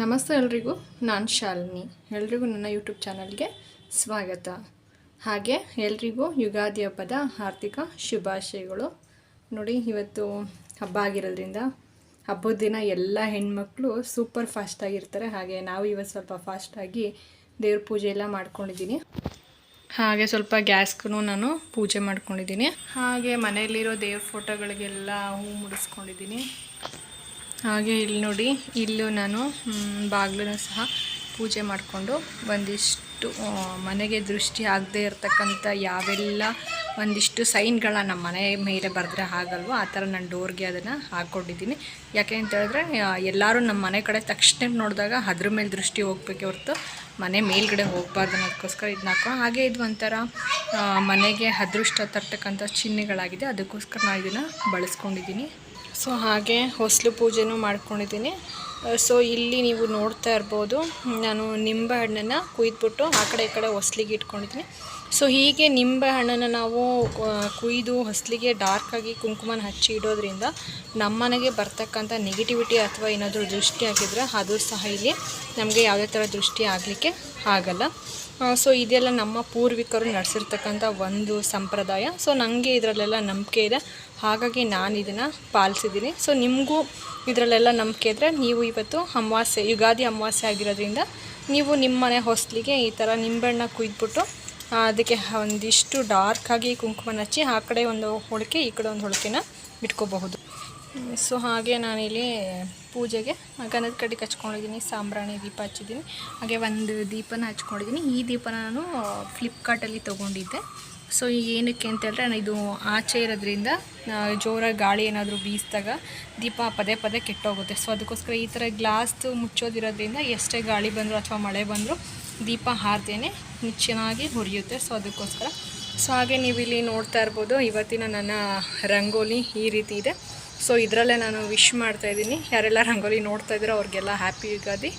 ನಮಸ್ತೆ ಎಲ್ರಿಗೂ, ನಾನು ಶಾಲಿನಿ. ಎಲ್ರಿಗೂ ನನ್ನ ಯೂಟ್ಯೂಬ್ ಚಾನಲ್ಗೆ ಸ್ವಾಗತ. ಹಾಗೆ ಎಲ್ರಿಗೂ ಯುಗಾದಿ ಹಬ್ಬದ ಆರ್ಥಿಕ ಶುಭಾಶಯಗಳು. ನೋಡಿ, ಇವತ್ತು ಹಬ್ಬ ಆಗಿರೋದ್ರಿಂದ ಹಬ್ಬದ ದಿನ ಎಲ್ಲ ಹೆಣ್ಮಕ್ಳು ಸೂಪರ್ ಫಾಸ್ಟಾಗಿರ್ತಾರೆ ಹಾಗೆ ನಾವು ಇವತ್ತು ಸ್ವಲ್ಪ ಫಾಸ್ಟಾಗಿ ದೇವ್ರ ಪೂಜೆ ಎಲ್ಲ ಮಾಡ್ಕೊಂಡಿದ್ದೀನಿ ಹಾಗೆ ಸ್ವಲ್ಪ ಗ್ಯಾಸ್ಗೂ ನಾನು ಪೂಜೆ ಮಾಡ್ಕೊಂಡಿದ್ದೀನಿ ಹಾಗೆ ಮನೆಯಲ್ಲಿರೋ ದೇವ್ರ ಫೋಟೋಗಳಿಗೆಲ್ಲ ಹೂ ಮುಡಿಸ್ಕೊಂಡಿದ್ದೀನಿ ಹಾಗೆ ಇಲ್ಲಿ ನೋಡಿ, ಇಲ್ಲೂ ನಾನು ಬಾಗಿಲನ್ನು ಸಹ ಪೂಜೆ ಮಾಡಿಕೊಂಡು ಒಂದಿಷ್ಟು ಮನೆಗೆ ದೃಷ್ಟಿ ಆಗದೆ ಇರತಕ್ಕಂಥ ಯಾವೆಲ್ಲ ಒಂದಿಷ್ಟು ಸೈನ್ಗಳ ನಮ್ಮ ಮನೆ ಮೇಲೆ ಬರೆದ್ರೆ ಆಗಲ್ವೋ, ಆ ಥರ ನಾನು ಡೋರ್ಗೆ ಅದನ್ನು ಹಾಕ್ಕೊಂಡಿದ್ದೀನಿ. ಯಾಕೆ ಅಂತ ಹೇಳಿದ್ರೆ ಎಲ್ಲರೂ ನಮ್ಮ ಮನೆ ಕಡೆ ತಕ್ಷಣ ನೋಡಿದಾಗ ಅದ್ರ ಮೇಲೆ ದೃಷ್ಟಿ ಹೋಗ್ಬೇಕೆ ಹೊರತು ಮನೆ ಮೇಲ್ಗಡೆ ಹೋಗಬಾರ್ದು ಅನ್ನೋದಕ್ಕೋಸ್ಕರ ಇದನ್ನ ಹಾಕೋ ಹಾಗೆ ಇದು ಒಂಥರ ಮನೆಗೆ ಅದೃಷ್ಟ ತರ್ತಕ್ಕಂಥ ಚಿಹ್ನೆಗಳಾಗಿದೆ, ಅದಕ್ಕೋಸ್ಕರ ನಾನು ಇದನ್ನು ಬಳಸ್ಕೊಂಡಿದ್ದೀನಿ. ಸೊ ಹಾಗೆ ಹೊಸಲು ಪೂಜೆನೂ ಮಾಡ್ಕೊಂಡಿದ್ದೀನಿ. ಸೊ ಇಲ್ಲಿ ನೀವು ನೋಡ್ತಾ ಇರ್ಬೋದು, ನಾನು ನಿಂಬೆ ಹಣ್ಣನ್ನು ಕುಯ್ದುಬಿಟ್ಟು ಆ ಕಡೆ ಈ ಕಡೆ ಹೊಸ್ಲಿಗೆ ಇಟ್ಕೊಂಡಿದ್ದೀನಿ. ಸೊ ಹೀಗೆ ನಿಂಬೆ ಹಣ್ಣನ್ನು ನಾವು ಕುಯ್ದು ಡಾರ್ಕ್ ಡಾರ್ಕಾಗಿ ಕುಂಕುಮನ ಹಚ್ಚಿ ಇಡೋದ್ರಿಂದ ನಮ್ಮನೆಗೆ ಬರ್ತಕ್ಕಂಥ ನೆಗೆಟಿವಿಟಿ ಅಥವಾ ಏನಾದರೂ ದೃಷ್ಟಿ ಆಗಿದ್ರೆ ಅದು ಸಹ ಇಲ್ಲಿ ನಮಗೆ ಯಾವುದೇ ಥರ ದೃಷ್ಟಿ ಆಗಲಿಕ್ಕೆ ಆಗಲ್ಲ. ಸೊ ಇದೆಲ್ಲ ನಮ್ಮ ಪೂರ್ವಿಕರು ನಡೆಸಿರ್ತಕ್ಕಂಥ ಒಂದು ಸಂಪ್ರದಾಯ. ಸೊ ನನಗೆ ಇದರಲ್ಲೆಲ್ಲ ನಂಬಿಕೆ ಇದೆ. ಹಾಗಾಗಿ ನಾನು ಇದನ್ನು ಪಾಲಿಸಿದ್ದೀನಿ. ಸೊ ನಿಮಗೂ ಇದರಲ್ಲೆಲ್ಲ ನಂಬಿಕೆ ಇದ್ದರೆ ನೀವು ಇವತ್ತು ಅಮಾವಾಸ್ಯೆ, ಯುಗಾದಿ ಅಮಾವಾಸ್ಯೆ ಆಗಿರೋದ್ರಿಂದ ನೀವು ನಿಮ್ಮ ಮನೆ ಹೊಸಲಿಗೆ ಈ ಥರ ನಿಂಬೆಹಣ್ಣ ಕುಯ್ದುಬಿಟ್ಟು ಅದಕ್ಕೆ ಒಂದಿಷ್ಟು ಡಾರ್ಕಾಗಿ ಕುಂಕುಮನ ಹಚ್ಚಿ ಆ ಕಡೆ ಒಂದು ಹೋಳಿಕೆ, ಈ ಕಡೆ ಒಂದು ಹೊಳಕೆನ ಇಟ್ಕೋಬಹುದು. ಸೊ ಹಾಗೆ ನಾನಿಲ್ಲಿ ಪೂಜೆಗೆ ಗಂಧದ ಕಡ್ಡಿ ಹಚ್ಕೊಂಡಿದ್ದೀನಿ ಸಾಂಬ್ರಾಣಿ ದೀಪ ಹಚ್ಚಿದ್ದೀನಿ. ಹಾಗೆ ಒಂದು ದೀಪನ ಹಚ್ಕೊಂಡಿದ್ದೀನಿ. ಈ ದೀಪನ ನಾನು ಫ್ಲಿಪ್ಕಾರ್ಟಲ್ಲಿ ತೊಗೊಂಡಿದ್ದೆ. ಸೊ ಏನಕ್ಕೆ ಅಂತ ಹೇಳಿದ್ರೆ ಇದು ಆಚೆ ಇರೋದ್ರಿಂದ ಜೋರಾಗಿ ಗಾಳಿ ಏನಾದರೂ ಬೀಸಿದಾಗ ದೀಪ ಪದೇ ಪದೇ ಕೆಟ್ಟೋಗುತ್ತೆ. ಸೊ ಅದಕ್ಕೋಸ್ಕರ ಈ ಥರ ಗ್ಲಾಸ್ದು ಮುಚ್ಚೋದಿರೋದ್ರಿಂದ ಎಷ್ಟೇ ಗಾಳಿ ಬಂದರೂ ಅಥವಾ ಮಳೆ ಬಂದರೂ ದೀಪ ಹಾರ್ದೇನೆ ಚೆನ್ನಾಗಿ ಹುರಿಯುತ್ತೆ. ಸೊ ಅದಕ್ಕೋಸ್ಕರ. ಸೊ ಹಾಗೆ ನೀವು ಇಲ್ಲಿ ನೋಡ್ತಾ ಇರ್ಬೋದು, ಇವತ್ತಿನ ನನ್ನ ರಂಗೋಲಿ ಈ ರೀತಿ ಇದೆ. ಸೊ ಇದರಲ್ಲೇ ನಾನು ವಿಶ್ ಮಾಡ್ತಾ ಇದ್ದೀನಿ. ಯಾರೆಲ್ಲ ರಂಗೋಲಿ ನೋಡ್ತಾ ಇದ್ದೀರೋ ಅವ್ರಿಗೆಲ್ಲ ಹ್ಯಾಪಿ ಯುಗಾದಿ.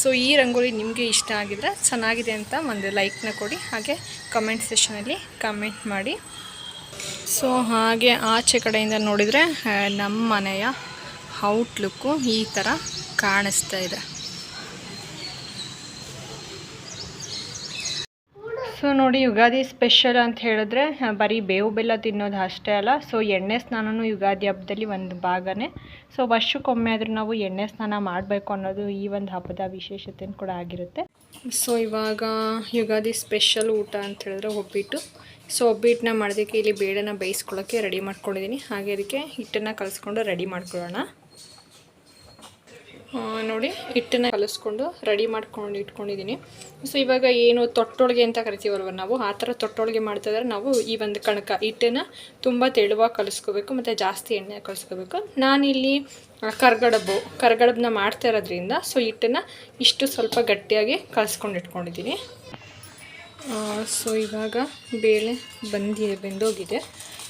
ಸೊ ಈ ರಂಗೋಲಿ ನಿಮಗೆ ಇಷ್ಟ ಆಗಿದ್ರೆ ಚೆನ್ನಾಗಿದೆ ಅಂತ ಒಂದು ಲೈಕ್ನ ಕೊಡಿ. ಹಾಗೆ ಕಮೆಂಟ್ ಸೆಷನಲ್ಲಿ ಕಮೆಂಟ್ ಮಾಡಿ. ಸೊ ಹಾಗೆ ಆಚೆ ಕಡೆಯಿಂದ ನೋಡಿದರೆ ನಮ್ಮ ಮನೆಯ ಔಟ್ಲುಕ್ಕು ಈ ಥರ ಕಾಣಿಸ್ತಾ ಇದೆ. ಸೊ ನೋಡಿ, ಯುಗಾದಿ ಸ್ಪೆಷಲ್ ಅಂತ ಹೇಳಿದ್ರೆ ಬರೀ ಬೇವು ಬೆಲ್ಲ ತಿನ್ನೋದು ಅಷ್ಟೇ ಅಲ್ಲ. ಸೊ ಎಣ್ಣೆ ಸ್ನಾನನೂ ಯುಗಾದಿ ಹಬ್ಬದಲ್ಲಿ ಒಂದು ಭಾಗನೇ. ಸೊ ವರ್ಷಕ್ಕೊಮ್ಮೆ ಆದರೂ ನಾವು ಎಣ್ಣೆ ಸ್ನಾನ ಮಾಡಬೇಕು ಅನ್ನೋದು ಈ ಒಂದು ಹಬ್ಬದ ವಿಶೇಷತೆ ಕೂಡ ಆಗಿರುತ್ತೆ. ಸೊ ಇವಾಗ ಯುಗಾದಿ ಸ್ಪೆಷಲ್ ಊಟ ಅಂತ ಹೇಳಿದ್ರೆ ಒಬ್ಬಿಟ್ಟು. ಸೊ ಒಬ್ಬಿಟ್ಟನ್ನ ಮಾಡೋದಕ್ಕೆ ಇಲ್ಲಿ ಬೇಳೆನ ಬೇಯಿಸ್ಕೊಳ್ಳೋಕ್ಕೆ ರೆಡಿ ಮಾಡ್ಕೊಂಡಿದ್ದೀನಿ. ಹಾಗೆ ಅದಕ್ಕೆ ಹಿಟ್ಟನ್ನು ಕಲಿಸ್ಕೊಂಡು ರೆಡಿ ಮಾಡ್ಕೊಳ್ಳೋಣ. ನೋಡಿ, ಹಿಟ್ಟನ್ನು ಕಲಿಸ್ಕೊಂಡು ರೆಡಿ ಮಾಡ್ಕೊಂಡು ಇಟ್ಕೊಂಡಿದ್ದೀನಿ. ಸೊ ಇವಾಗ ಏನು ತೊಟ್ಟೊಳಗೆ ಅಂತ ಕರಿತೀವಲ್ವ ನಾವು? ಆ ಥರ ತೊಟ್ಟೊಳಗೆ ಮಾಡ್ತಾ ಇದ್ರೆ ನಾವು ಈ ಒಂದು ಕಣಕ ಹಿಟ್ಟನ್ನು ತುಂಬ ತೆಳುವಾಗಿ ಕಲಿಸ್ಕೋಬೇಕು, ಮತ್ತು ಜಾಸ್ತಿ ಎಣ್ಣೆ ಕಲಿಸ್ಕೋಬೇಕು. ನಾನಿಲ್ಲಿ ಕರ್ಗಡಬು, ಕರ್ಗಡಬನ್ನ ಮಾಡ್ತಾ ಇರೋದ್ರಿಂದ ಸೊ ಹಿಟ್ಟನ್ನು ಇಷ್ಟು ಸ್ವಲ್ಪ ಗಟ್ಟಿಯಾಗಿ ಕಲಿಸ್ಕೊಂಡು ಇಟ್ಕೊಂಡಿದ್ದೀನಿ. ಸೊ ಇವಾಗ ಬೇಳೆ ಬಂದಿ, ಬೆಂದೋಗಿದೆ.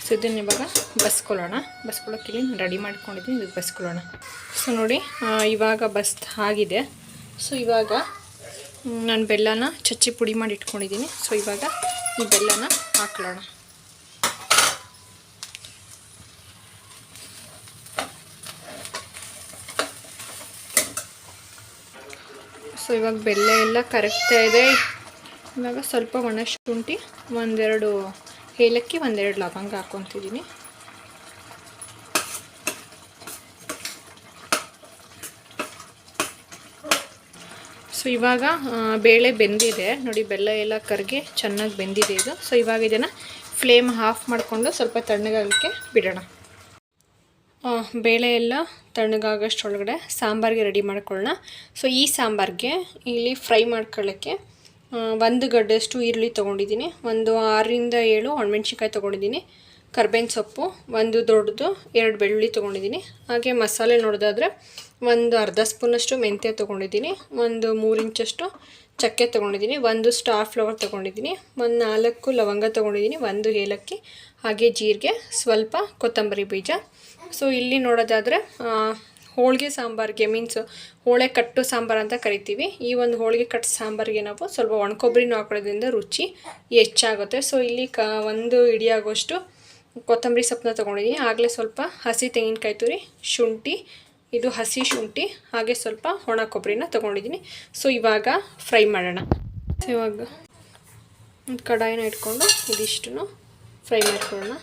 ಸೊ ಇದನ್ನು ಇವಾಗ ಬಸ್ಕೊಳ್ಳೋಣ. ಬಸ್ಕೊಳ್ಳೋಕೆ ಇಲ್ಲಿ ರೆಡಿ ಮಾಡ್ಕೊಂಡಿದ್ದೀನಿ. ಇದು ಬಸ್ಕೊಳ್ಳೋಣ. ಸೊ ನೋಡಿ ಇವಾಗ ಬಸ್ ಆಗಿದೆ. ಸೊ ಇವಾಗ ನಾನು ಬೆಲ್ಲನ ಚಚ್ಚಿ ಪುಡಿ ಮಾಡಿ ಇಟ್ಕೊಂಡಿದ್ದೀನಿ. ಸೊ ಇವಾಗ ಈ ಬೆಲ್ಲನ ಹಾಕ್ಕೊಳ್ಳೋಣ. ಸೊ ಇವಾಗ ಬೆಲ್ಲ ಎಲ್ಲ ಕರಗ್ತಾ ಇವಾಗ ಸ್ವಲ್ಪ ಒಣ ಶುಂಠಿ, ಒಂದೆರಡು ಏಲಕ್ಕಿ ಒಂದೆರಡು ಲವಂಗ ಹಾಕ್ಕೊತಿದ್ದೀನಿ. ಸೊ ಇವಾಗ ಬೇಳೆ ಬೆಂದಿದೆ. ನೋಡಿ, ಬೆಲ್ಲ ಎಲ್ಲ ಕರಗಿ ಚೆನ್ನಾಗಿ ಬೆಂದಿದೆ ಇದು. ಸೊ ಇವಾಗ ಇದನ್ನು ಫ್ಲೇಮ್ ಆಫ್ ಮಾಡಿಕೊಂಡು ಸ್ವಲ್ಪ ತಣ್ಣಗಾಗಲಿಕ್ಕೆ ಬಿಡೋಣ. ಬೇಳೆ ಎಲ್ಲ ತಣ್ಣಗಾಗೋಷ್ಟರೊಳಗಡೆ ಸಾಂಬಾರಿಗೆ ರೆಡಿ ಮಾಡ್ಕೊಳ್ಳೋಣ. ಸೊ ಈ ಸಾಂಬಾರಿಗೆ ಇಲ್ಲಿ ಫ್ರೈ ಮಾಡ್ಕೊಳ್ಳೋಕ್ಕೆ ಒಂದು ಗಡ್ಡೆಯಷ್ಟು ಈರುಳ್ಳಿ ತೊಗೊಂಡಿದ್ದೀನಿ. ಒಂದು ಆರರಿಂದ ಏಳು ಒಣಮೆಣ್ಸಿನ್ಕಾಯಿ ತೊಗೊಂಡಿದ್ದೀನಿ. ಕರ್ಬೇವಿನ ಸೊಪ್ಪು, ಒಂದು ದೊಡ್ಡದು ಎರಡು ಬೆಳ್ಳುಳ್ಳಿ ತೊಗೊಂಡಿದ್ದೀನಿ. ಹಾಗೆ ಮಸಾಲೆ ನೋಡೋದಾದರೆ ಒಂದು ಅರ್ಧ ಸ್ಪೂನಷ್ಟು ಮೆಂತ್ಯ ತೊಗೊಂಡಿದ್ದೀನಿ. ಒಂದು ಮೂರು ಇಂಚಷ್ಟು ಚಕ್ಕೆ ತೊಗೊಂಡಿದ್ದೀನಿ. ಒಂದು ಸ್ಟಾರ್ ಫ್ಲವರ್ ತೊಗೊಂಡಿದ್ದೀನಿ. ಒಂದು ನಾಲ್ಕು ಲವಂಗ ತೊಗೊಂಡಿದ್ದೀನಿ, ಒಂದು ಏಲಕ್ಕಿ, ಹಾಗೆ ಜೀರಿಗೆ, ಸ್ವಲ್ಪ ಕೊತ್ತಂಬರಿ ಬೀಜ. ಸೊ ಇಲ್ಲಿ ನೋಡೋದಾದರೆ ಹೋಳಿಗೆ ಸಾಂಬಾರಿಗೆ ಮೀನ್ಸ್ ಹೋಳೆ ಕಟ್ಟು ಸಾಂಬಾರು ಅಂತ ಕರಿತೀವಿ. ಈ ಒಂದು ಹೋಳಿಗೆ ಕಟ್ಟು ಸಾಂಬಾರಿಗೆ ನಾವು ಸ್ವಲ್ಪ ಒಣಕೊಬ್ಬರಿನೂ ಹಾಕೋದ್ರಿಂದ ರುಚಿ ಹೆಚ್ಚಾಗುತ್ತೆ. ಸೊ ಇಲ್ಲಿ ಕ ಒಂದು ಇಡಿಯಾಗುವಷ್ಟು ಕೊತ್ತಂಬರಿ ಸೊಪ್ಪನ್ನ ತೊಗೊಂಡಿದ್ದೀನಿ ಆಗಲೇ ಸ್ವಲ್ಪ ಹಸಿ ತೆಂಗಿನಕಾಯಿ ತುರಿ, ಶುಂಠಿ, ಇದು ಹಸಿ ಶುಂಠಿ, ಹಾಗೆ ಸ್ವಲ್ಪ ಒಣ ಕೊಬ್ಬರಿನ ತೊಗೊಂಡಿದ್ದೀನಿ ಸೊ ಇವಾಗ ಫ್ರೈ ಮಾಡೋಣ. ಇವಾಗ ಕಡಾಯಿನ ಇಟ್ಕೊಂಡು ಇದಿಷ್ಟು ಫ್ರೈ ಮಾಡ್ಕೊಳ್ಳೋಣ.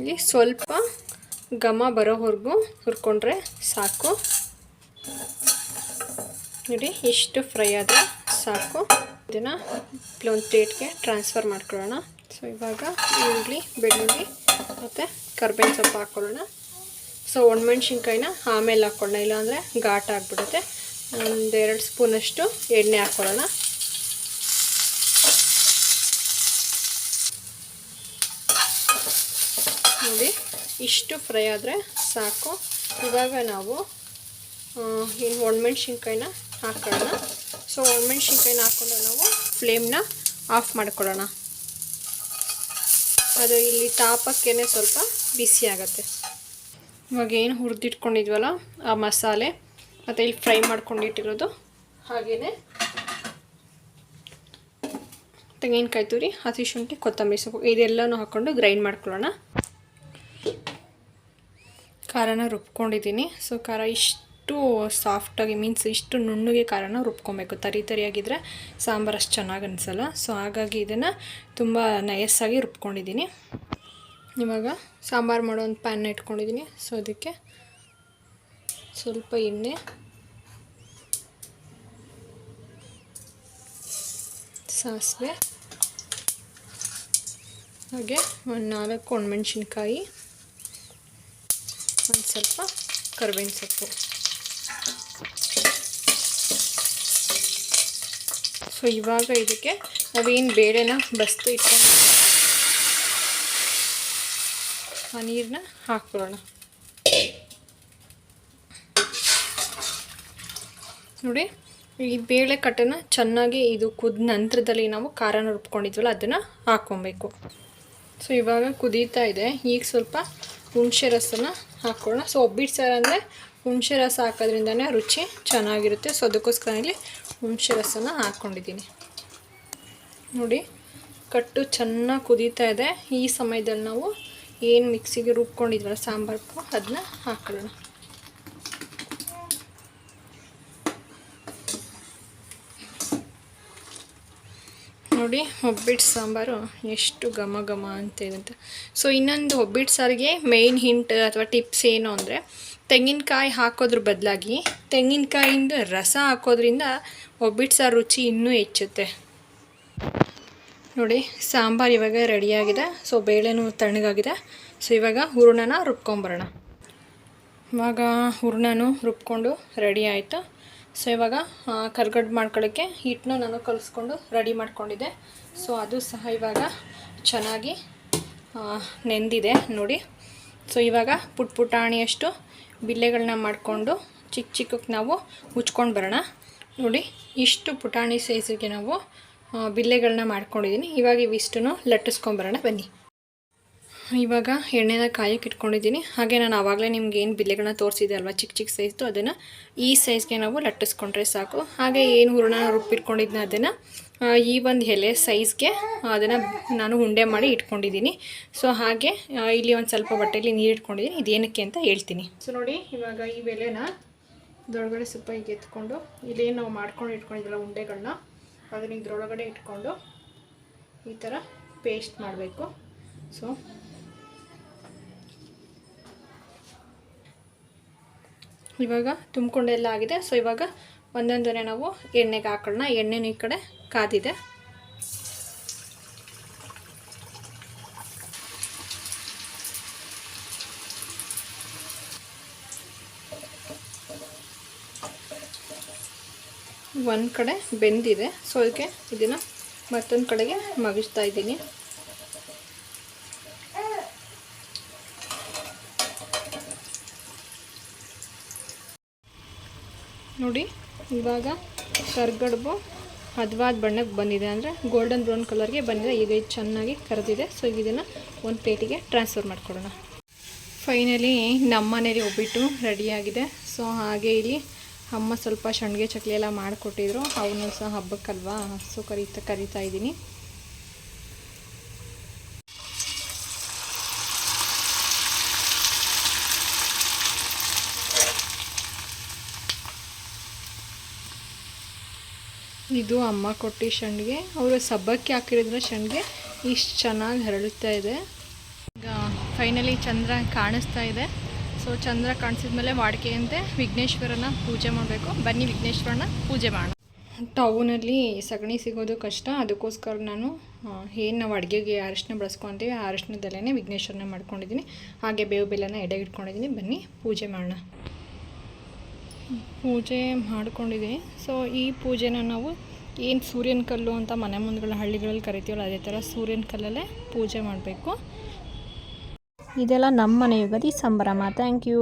ಇಲ್ಲಿ ಸ್ವಲ್ಪ ಘಮ ಬರೋವರೆಗೂ ಹುರ್ಕೊಂಡ್ರೆ ಸಾಕು. ನೋಡಿ, ಇಷ್ಟು ಫ್ರೈ ಆದರೆ ಸಾಕು. ಇದನ್ನು ಒಂದು ಪ್ಲೇಟ್ಗೆ ಟ್ರಾನ್ಸ್ಫರ್ ಮಾಡ್ಕೊಳ್ಳೋಣ. ಸೊ ಇವಾಗ ಈರುಳ್ಳಿ, ಬೆಳ್ಳುಳ್ಳಿ ಮತ್ತು ಕರ್ಬೇವಿನ ಸೊಪ್ಪು ಹಾಕ್ಕೊಳ್ಳೋಣ ಸೊ ಒಣಮೆಣ್ಸಿನ್ಕಾಯಿನ ಆಮೇಲೆ ಹಾಕ್ಕೊಳ್ಳೋಣ ಇಲ್ಲಾಂದರೆ ಘಾಟ್ ಆಗಿಬಿಡುತ್ತೆ. ಒಂದೆರಡು ಸ್ಪೂನಷ್ಟು ಎಣ್ಣೆ ಹಾಕ್ಕೊಳ್ಳೋಣ ನೋಡಿ, ಇಷ್ಟು ಫ್ರೈ ಆದರೆ ಸಾಕು. ಇವಾಗ ನಾವು ಏನು ಒಣಮೆಣ್ಸಿನ್ಕಾಯಿನ ಹಾಕೊಳ್ಳೋಣ. ಸೊ ಒಣಮೆಣ್ಸಿನ್ಕಾಯಿನ ಹಾಕ್ಕೊಂಡು ನಾವು ಫ್ಲೇಮ್ನ ಆಫ್ ಮಾಡ್ಕೊಳ್ಳೋಣ. ಅದು ಇಲ್ಲಿ ತಾಪಕ್ಕೇ ಸ್ವಲ್ಪ ಬಿಸಿ ಆಗುತ್ತೆ. ಇವಾಗ ಏನು ಹುರಿದಿಟ್ಕೊಂಡಿದ್ವಲ್ಲ, ಆ ಮಸಾಲೆ, ಮತ್ತು ಇಲ್ಲಿ ಫ್ರೈ ಮಾಡ್ಕೊಂಡಿಟ್ಟಿರೋದು ಹಾಗೆಯೇ ತೆಂಗಿನಕಾಯಿ ತುರಿ, ಹಸಿ ಶುಂಠಿ, ಕೊತ್ತಂಬರಿ ಸೊಪ್ಪು, ಇದೆಲ್ಲನೂ ಹಾಕ್ಕೊಂಡು ಗ್ರೈಂಡ್ ಮಾಡ್ಕೊಳ್ಳೋಣ. ಖಾರನ ರುಬ್ಕೊಂಡಿದ್ದೀನಿ. ಸೊ ಖಾರ ಇಷ್ಟು ಸಾಫ್ಟಾಗಿ ಮೀನ್ಸ್ ಇಷ್ಟು ನುಣ್ಣಗೆ ಖಾರನ ರುಬ್ಕೊಬೇಕು. ತರಿ ತರಿಯಾಗಿದ್ದರೆ ಸಾಂಬಾರು ಅಷ್ಟು ಚೆನ್ನಾಗಿ ಅನಿಸಲ್ಲ. ಸೊ ಹಾಗಾಗಿ ಇದನ್ನು ತುಂಬ ನಯಸ್ಸಾಗಿ ರುಬ್ಕೊಂಡಿದ್ದೀನಿ. ಇವಾಗ ಸಾಂಬಾರು ಮಾಡೋ ಒಂದು ಪ್ಯಾನ್ ಇಟ್ಕೊಂಡಿದ್ದೀನಿ. ಸೊ ಅದಕ್ಕೆ ಸ್ವಲ್ಪ ಎಣ್ಣೆ. ಸಾಸಿವೆ. ಹಾಗೆ ಒಂದು ನಾಲ್ಕು ಒಣಮೆಣ್ಸಿನ್ಕಾಯಿ. ಒಂದು ಸ್ವಲ್ಪ ಕರಿಬೇವಿನ ಸೊಪ್ಪು. ಸೊ ಇವಾಗ ಇದಕ್ಕೆ ನಾವೇನು ಬೇಳೆನ ಬಸ್ತು ಇಟ್ಕೊಂಡು ಆ ನೀರನ್ನ ಹಾಕ್ಬಿಡೋಣ ನೋಡಿ, ಈ ಬೇಳೆ ಕಟ್ಟನ್ನು ಚೆನ್ನಾಗಿ ಇದು ಕುದ ನಂತರದಲ್ಲಿ ನಾವು ಖಾರನ ರುಬ್ಕೊಂಡಿದ್ವಲ್ಲ, ಅದನ್ನು ಹಾಕ್ಕೊಬೇಕು. ಸೊ ಇವಾಗ ಕುದೀತಾ ಇದೆ. ಈಗ ಸ್ವಲ್ಪ ಹುಣಸೆ ರಸನ ಹಾಕ್ಕೊಳ್ಳೋಣ. ಸೊ ಒಬ್ಬಿಟ್ಟು ಸಾರು ಅಂದರೆ ಹುಣಸೆ ರಸ ಹಾಕೋದ್ರಿಂದನೇ ರುಚಿ ಚೆನ್ನಾಗಿರುತ್ತೆ. ಸೊ ಅದಕ್ಕೋಸ್ಕರ ಇಲ್ಲಿ ಹುಣಸೆ ರಸನ ಹಾಕ್ಕೊಂಡಿದ್ದೀನಿ. ನೋಡಿ, ಕಟ್ಟು ಚೆನ್ನಾಗಿ ಕುದೀತಾ ಇದೆ. ಈ ಸಮಯದಲ್ಲಿ ನಾವು ಏನು ಮಿಕ್ಸಿಗೆ ರುಬ್ಕೊಂಡಿದ್ವಲ್ಲ ಸಾಂಬಾರು ಅದನ್ನ ಹಾಕೊಳ್ಳೋಣ. ನೋಡಿ ಒಬ್ಬಿಟ್ಟು ಸಾಂಬಾರು ಎಷ್ಟು ಘಮ ಘಮ ಅಂತ ಇರುತ್ತೆ ಸೊ ಇನ್ನೊಂದು ಒಬ್ಬಿಟ್ಟು ಸಾರಿಗೆ ಮೇಯ್ನ್ ಹಿಂಟ್ ಅಥವಾ ಟಿಪ್ಸ್ ಏನು ಅಂದರೆ, ತೆಂಗಿನಕಾಯಿ ಹಾಕೋದ್ರ ಬದಲಾಗಿ ತೆಂಗಿನಕಾಯಿಂದ ರಸ ಹಾಕೋದ್ರಿಂದ ಒಬ್ಬಿಟ್ಟು ಸಾರು ರುಚಿ ಇನ್ನೂ ಹೆಚ್ಚುತ್ತೆ. ನೋಡಿ, ಸಾಂಬಾರು ಇವಾಗ ರೆಡಿಯಾಗಿದೆ ಸೊ ಬೇಳೆನೂ ತಣ್ಣಗಾಗಿದೆ. ಸೊ ಇವಾಗ ಹೂರಣನ ರುಬ್ಕೊಂಬರೋಣ. ಇವಾಗ ಹೂರಣನೂ ರುಬ್ಕೊಂಡು ರೆಡಿ ಆಯಿತು. ಸೊ ಇವಾಗ ಕರ್ಗಡ್ ಮಾಡ್ಕೊಳ್ಳೋಕ್ಕೆ ಹಿಟ್ಟನ್ನು ನಾನು ಕಲಿಸ್ಕೊಂಡು ರೆಡಿ ಮಾಡ್ಕೊಂಡಿದ್ದೆ. ಸೊ ಅದು ಸಹ ಇವಾಗ ಚೆನ್ನಾಗಿ ನೆಂದಿದೆ ನೋಡಿ. ಸೊ ಇವಾಗ ಪುಟ್ ಪುಟಾಣಿಯಷ್ಟು ಬಿಲ್ಲೆಗಳನ್ನ ಮಾಡಿಕೊಂಡು ಚಿಕ್ಕ ಚಿಕ್ಕಕ್ಕೆ ನಾವು ಉಚ್ಕೊಂಡು ಬರೋಣ. ನೋಡಿ, ಇಷ್ಟು ಪುಟಾಣಿ ಸೈಜಿಗೆ ನಾವು ಬಿಲ್ಲೆಗಳನ್ನ ಮಾಡ್ಕೊಂಡಿದ್ದೀನಿ ಇವಾಗ ಇವಿಷ್ಟನ್ನು ಲಟ್ಟಿಸ್ಕೊಂಬರೋಣ ಬನ್ನಿ. ಇವಾಗ ಎಣ್ಣೆನ ಕಾಯಕ್ಕೆ ಇಟ್ಕೊಂಡಿದ್ದೀನಿ. ಹಾಗೆ ನಾನು ಆವಾಗಲೇ ನಿಮ್ಗೆ ಏನು ಬಿಲ್ಲೆಗಳನ್ನ ತೋರಿಸಿದೆ ಅಲ್ವಾ? ಚಿಕ್ಕ ಚಿಕ್ಕ ಸೈಜ್ದು ಅದನ್ನು ಈ ಸೈಜ್ಗೆ ನಾವು ಲಟ್ಟಿಸ್ಕೊಂಡ್ರೆ ಸಾಕು. ಹಾಗೆ ಏನು ಹೂರಣ ರುಬ್ಬಿಟ್ಕೊಂಡಿದ್ನ ಅದನ್ನು ಈ ಒಂದು ಎಲೆ ಸೈಜ್ಗೆ ಅದನ್ನು ನಾನು ಉಂಡೆ ಮಾಡಿ ಇಟ್ಕೊಂಡಿದ್ದೀನಿ. ಸೊ ಹಾಗೆ ಇಲ್ಲಿ ಒಂದು ಸ್ವಲ್ಪ ಬಟ್ಟೆಯಲ್ಲಿ ನೀರು ಇಟ್ಕೊಂಡಿದ್ದೀನಿ. ಇದೇನಕ್ಕೆ ಅಂತ ಹೇಳ್ತೀನಿ. ಸೊ ನೋಡಿ, ಇವಾಗ ಈ ಬೆಲೆನ ದೊಳಗಡೆ ಸ್ವಲ್ಪ ಹೀಗೆ ಎತ್ಕೊಂಡು ಇಲ್ಲೇನು ನಾವು ಮಾಡ್ಕೊಂಡು ಇಟ್ಕೊಂಡಿದ್ವಲ್ಲ ಉಂಡೆಗಳನ್ನ ಅದನ್ನ ಇದ್ರೊಳಗಡೆ ಇಟ್ಕೊಂಡು ಈ ಥರ ಪೇಸ್ಟ್ ಮಾಡಬೇಕು. ಸೊ ಇವಾಗ ತುಂಬಿಕೊಂಡೆಲ್ಲ ಆಗಿದೆ. ಸೊ ಇವಾಗ ಒಂದೊಂದನೇ ನಾವು ಎಣ್ಣೆಗೆ ಹಾಕೊಳ್ಳೋಣ. ಎಣ್ಣೆನೂ ಈ ಕಡೆ ಕಾದಿದೆ. ಒಂದು ಕಡೆ ಬೆಂದಿದೆ. ಸೊ ಅದಕ್ಕೆ ಇದನ್ನು ಮತ್ತೊಂದು ಕಡೆಗೆ ಮಗಿಸ್ತಾ ಇದ್ದೀನಿ. ನೋಡಿ, ಇವಾಗ ಕರ್ಗಡ್ಬು ಹದವಾದ ಬಣ್ಣಕ್ಕೆ ಬಂದಿದೆ. ಅಂದರೆ ಗೋಲ್ಡನ್ ಬ್ರೌನ್ ಕಲರ್ಗೆ ಬಂದಿದೆ. ಈಗ ಇದು ಚೆನ್ನಾಗಿ ಕರೆದಿದೆ. ಸೊ ಈಗ ಇದನ್ನು ಒಂದು ಪ್ಲೇಟಿಗೆ ಟ್ರಾನ್ಸ್ಫರ್ ಮಾಡಿಕೊಡೋಣ. ಫೈನಲಿ ನಮ್ಮ ಮನೇಲಿ ಒಬ್ಬಿಟ್ಟು ರೆಡಿಯಾಗಿದೆ ಸೊ ಹಾಗೆ ಇಲ್ಲಿ ಅಮ್ಮ ಸ್ವಲ್ಪ ಸಂಡಿಗೆ ಚಕ್ಲಿ ಎಲ್ಲ ಮಾಡಿಕೊಟ್ಟಿದ್ರು. ಅವನು ಸಹ ಹಬ್ಬಕ್ಕಲ್ವಾ? ಸೊ ಕರೀತಾ, ಕರಿತಾ ಇದ್ದೀನಿ. ಇದು ಅಮ್ಮ ಕೊಟ್ಟಿ ಸಂಡಿಗೆ ಅವರು ಸಬ್ಬಕ್ಕಿ ಹಾಕಿರೋದ್ರ ಸಂಡಿಗೆ ಇಷ್ಟು ಚೆನ್ನಾಗಿ ಹರಳುತ್ತಾ ಇದೆ. ಈಗ ಫೈನಲಿ ಚಂದ್ರ ಕಾಣಿಸ್ತಾ ಇದೆ. ಸೊ ಚಂದ್ರ ಕಾಣಿಸಿದ್ಮೇಲೆ ವಾಡಿಕೆಯಂತೆ ವಿಘ್ನೇಶ್ವರನ ಪೂಜೆ ಮಾಡಬೇಕು. ಬನ್ನಿ ವಿಘ್ನೇಶ್ವರನ ಪೂಜೆ ಮಾಡೋಣ. ಟೌನಲ್ಲಿ ಸಗಣಿ ಸಿಗೋದು ಕಷ್ಟ. ಅದಕ್ಕೋಸ್ಕರ ನಾನು ಏನು ನಾವು ಅಡುಗೆಗೆ ಅರಿಶಿನ ಬಳಸ್ಕೊತೀವಿ ಆ ಅರಿಶಿನದಲ್ಲೇ ವಿಘ್ನೇಶ್ವರನ ಮಾಡ್ಕೊಂಡಿದ್ದೀನಿ. ಹಾಗೆ ಬೇವು ಬೆಲ್ಲನ ಎಡೆಗಿಟ್ಕೊಂಡಿದ್ದೀನಿ ಬನ್ನಿ ಪೂಜೆ ಮಾಡೋಣ. ಪೂಜೆ ಮಾಡ್ಕೊಂಡಿದ್ದೀನಿ ಸೊ ಈ ಪೂಜೆನ ನಾವು ಏನು ಸೂರ್ಯನ ಕಲ್ಲು ಅಂತ ಮನೆ ಮುಂದ್ಗಳ ಹಳ್ಳಿಗಳಲ್ಲಿ ಕರಿತೀವಲ್ಲ, ಅದೇ ಥರ ಸೂರ್ಯನ ಕಲ್ಲಲ್ಲೇ ಪೂಜೆ ಮಾಡಬೇಕು. ಇದೆಲ್ಲ ನಮ್ಮ ಮನೆ ಯುಗದಿ ಸಂಭ್ರಮ. Thank you